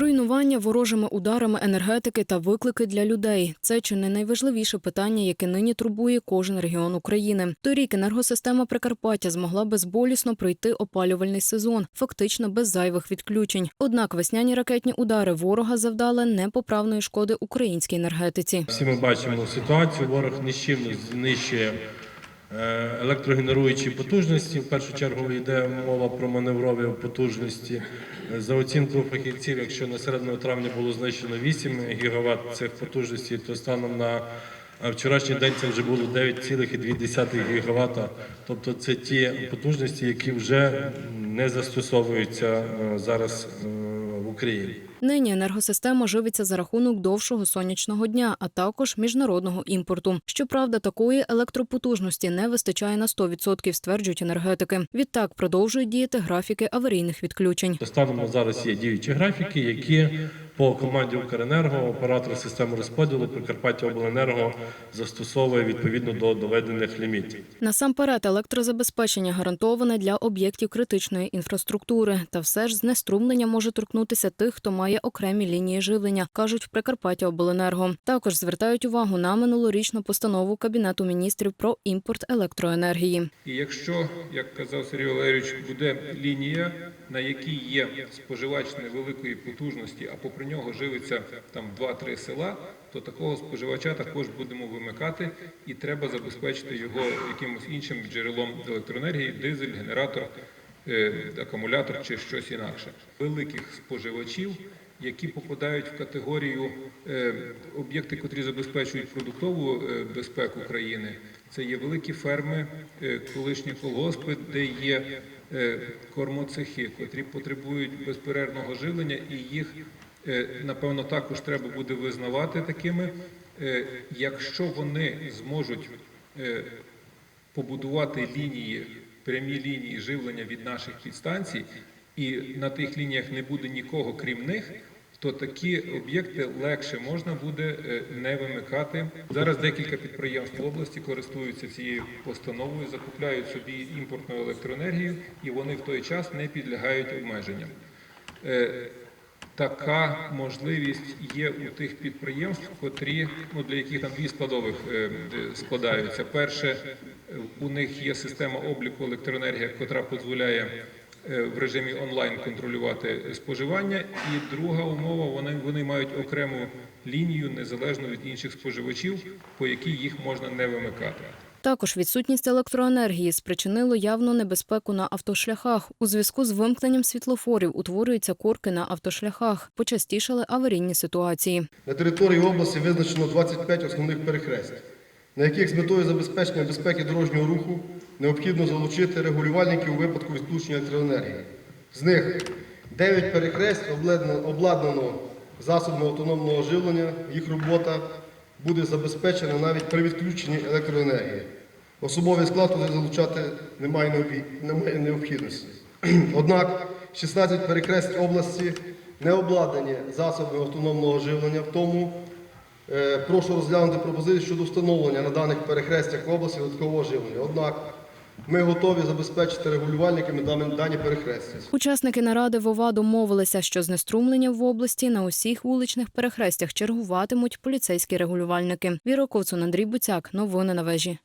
Руйнування ворожими ударами енергетики та виклики для людей це чи не найважливіше питання, яке нині турбує кожен регіон України. Торік енергосистема Прикарпаття змогла безболісно пройти опалювальний сезон, фактично без зайвих відключень. Однак весняні ракетні удари ворога завдали непоправної шкоди українській енергетиці. Всі ми бачимо ситуацію. Ворог нищівно знищує електрогенеруючі потужності. В першу чергу йде мова про маневрові потужності. Е, За оцінкою фахівців, якщо на середину травня було знищено 8 ГВт цих потужностей, то станом на е, вчорашній день це вже було 9,2 ГВт. Тобто це ті потужності, які вже не застосовуються е, зараз Україні. Нині енергосистема живиться за рахунок довшого сонячного дня, а також міжнародного імпорту. Щоправда, такої електропотужності не вистачає на 100%, стверджують енергетики. Відтак продовжують діяти графіки аварійних відключень. Станом зараз є діючі графіки, які по команді Укренерго, оператор системи розподілу Прикарпаття Обленерго застосовує відповідно до доведених лімітів. Насамперед, електрозабезпечення гарантоване для об'єктів критичної інфраструктури. Та все ж знеструмлення може торкнутися тих, хто має окремі лінії живлення, кажуть в Прикарпаття Обленерго. Також звертають увагу на минулорічну постанову Кабінету міністрів про імпорт електроенергії. І якщо, як казав Сергій Валерійович, буде лінія, на якій є споживач невеликої потужності, а попри нього живиться там 2-3 села, то такого споживача також будемо вимикати, і треба забезпечити його якимось іншим джерелом електроенергії, дизель, генератор, е, акумулятор чи щось інакше. Великих споживачів. Які попадають в категорію е, об'єкти, котрі забезпечують продуктову е, безпеку країни, це є великі ферми, колишні колгоспи, де є кормоцехи, котрі потребують безперервного живлення, і їх напевно також треба буде визнавати такими, Е, якщо вони зможуть е, побудувати лінії, прямі лінії живлення від наших підстанцій, і на тих лініях не буде нікого крім них. То такі об'єкти легше можна буде е, не вимикати. Зараз декілька підприємств в області користуються цією постановою, закупляють собі імпортну електроенергію, і вони в той час не підлягають обмеженням. Така можливість є у тих підприємств, котрі ну для яких там дві складових е, складаються. Перше, у них є система обліку електроенергії, котра дозволяє е, в режимі онлайн контролювати споживання. І друга умова вони, вони мають окрему лінію незалежно від інших споживачів, по якій їх можна не вимикати. Також відсутність електроенергії спричинило явну небезпеку на автошляхах. У зв'язку з вимкненням світлофорів утворюються корки на автошляхах. Почастішали аварійні ситуації. На території області визначено 25 основних перехрест, на яких з метою забезпечення безпеки дорожнього руху необхідно залучити регулювальників у випадку відключення електроенергії. З них 9 перехрест обладнано засобами автономного живлення, їх робота буде забезпечена навіть при відключенні електроенергії. Особовий склад туди залучати немає необхідності. Однак 16 перекресть області не обладнані засобами автономного живлення. В тому е, прошу розглянути пропозицію щодо встановлення на даних перехрестях області додаткового живлення. Однак ми готові забезпечити регулювальниками дані- перехрестя. Учасники наради ВОВА домовилися, що знеструмлення в області на усіх вуличних перехрестях чергуватимуть поліцейські регулювальники. Віра Ковцун, Андрій Буцяк. Новини на вежі.